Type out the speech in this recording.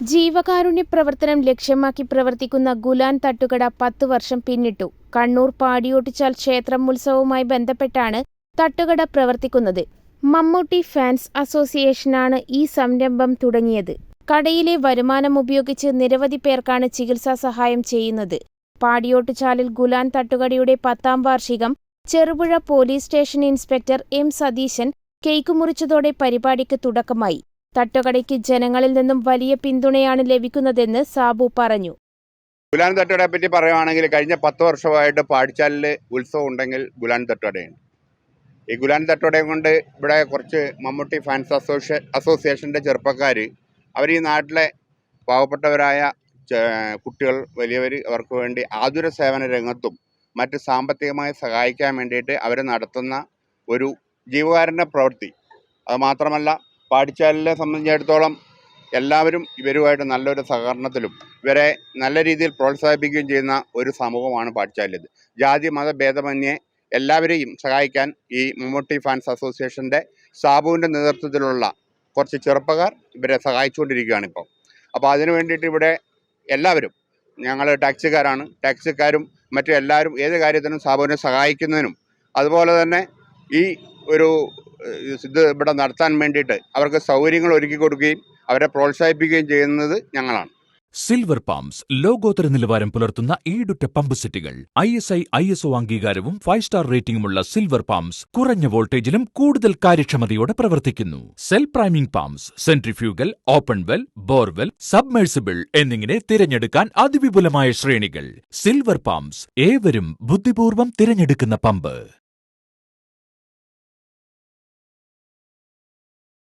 ജീവകാരുണ്യ പ്രവർത്തനം ലക്ഷ്യമാക്കി പ്രവർത്തിക്കുന്ന ഗുലാൻ തട്ടുകട പത്ത് വർഷം പിന്നിട്ടു. കണ്ണൂർ പാടിയോട്ടിച്ചാൽ ക്ഷേത്രം ഉത്സവവുമായി ബന്ധപ്പെട്ടാണ് തട്ടുകട പ്രവർത്തിക്കുന്നത്. മമ്മൂട്ടി ഫാൻസ് അസോസിയേഷനാണ് ഈ സംരംഭം തുടങ്ങിയത്. കടയിലെ വരുമാനം ഉപയോഗിച്ച് നിരവധി പേർക്കാണ് ചികിത്സാ സഹായം ചെയ്യുന്നത്. പാടിയോട്ടുചാലിൽ ഗുലാൻ തട്ടുകടയുടെ പത്താം വാർഷികം Cherupuzha police station inspector M Satheesan cake മുറിച്ചതോടെ പരിപാടിക്ക് തുടക്കമായി. തട്ടുകടയ്ക്ക് ജനങ്ങളിൽ നിന്നും വലിയ പിന്തുണയാണ് ലഭിക്കുന്നതെന്ന് സാബു പറഞ്ഞു. ഗുലാൻ തട്ടുകടയെ പറ്റി പറയുകയാണെങ്കിൽ കഴിഞ്ഞ പത്ത് വർഷമായിട്ട് പാടിച്ചാലിൽ ഉത്സവം ഉണ്ടെങ്കിൽ ഗുലാൻ തട്ടുകടയാണ്. ഈ ഗുലാൻ തട്ടുകടയും കൊണ്ട് ഇവിടെ കുറച്ച് മമ്മൂട്ടി ഫാൻസ് അസോസിയേ അസോസിയേഷന്റെ ചെറുപ്പക്കാർ അവർ ഈ നാട്ടിലെ പാവപ്പെട്ടവരായ കുട്ടികൾ വലിയവർ അവർക്ക് വേണ്ടി ആതുര സേവന രംഗത്തും മറ്റ് സാമ്പത്തികമായി സഹായിക്കാൻ വേണ്ടിയിട്ട് അവർ നടത്തുന്ന ഒരു ജീവകാരുണ്യ പ്രവൃത്തി. അത് മാത്രമല്ല പാടിച്ചാലിനെ സംബന്ധിച്ചിടത്തോളം എല്ലാവരും ഇവരുമായിട്ട് നല്ലൊരു സഹകരണത്തിലും ഇവരെ നല്ല രീതിയിൽ പ്രോത്സാഹിപ്പിക്കുകയും ചെയ്യുന്ന ഒരു സമൂഹമാണ് പാടിച്ചാലിത് ജാതി മത ഭേദമന്യേ എല്ലാവരെയും സഹായിക്കാൻ ഈ മമ്മൂട്ടി ഫാൻസ് അസോസിയേഷന്റെ സാബുവിന്റെ നേതൃത്വത്തിലുള്ള കുറച്ച് ചെറുപ്പക്കാർ ഇവരെ സഹായിച്ചുകൊണ്ടിരിക്കുകയാണ് ഇപ്പോൾ അപ്പോൾ അതിനു വേണ്ടിയിട്ട് ഇവിടെ എല്ലാവരും ഞങ്ങൾ ടാക്സിക്കാരാണ് ടാക്സിക്കാരും മറ്റു എല്ലാവരും ഏത് കാര്യത്തിനും സാബുവിനെ സഹായിക്കുന്നതിനും അതുപോലെ തന്നെ ഈ ഒരു ഇത് ഇവിടെ നടത്താൻ വേണ്ടിയിട്ട് അവർക്ക് സൗകര്യങ്ങൾ ഒരുക്കി കൊടുക്കുകയും അവരെ പ്രോത്സാഹിപ്പിക്കുകയും ചെയ്യുന്നത് ഞങ്ങളാണ്. സിൽവർ പാംസ് ലോകോത്തര നിലവാരം പുലർത്തുന്ന ഈടുറ്റ പമ്പ് സെറ്റുകൾ I S I I S O അംഗീകാരവും ഫൈവ് സ്റ്റാർ റേറ്റിംഗുമുള്ള സിൽവർ പാംസ് കുറഞ്ഞ വോൾട്ടേജിലും കൂടുതൽ കാര്യക്ഷമതയോടെ പ്രവർത്തിക്കുന്നു. Self priming pumps centrifugal open well borewell submersible എന്നിങ്ങനെ തിരഞ്ഞെടുക്കാൻ അതിവിപുലമായ ശ്രേണികൾ. സിൽവർ പാംസ് ഏവരും ബുദ്ധിപൂർവം തിരഞ്ഞെടുക്കുന്ന പമ്പ്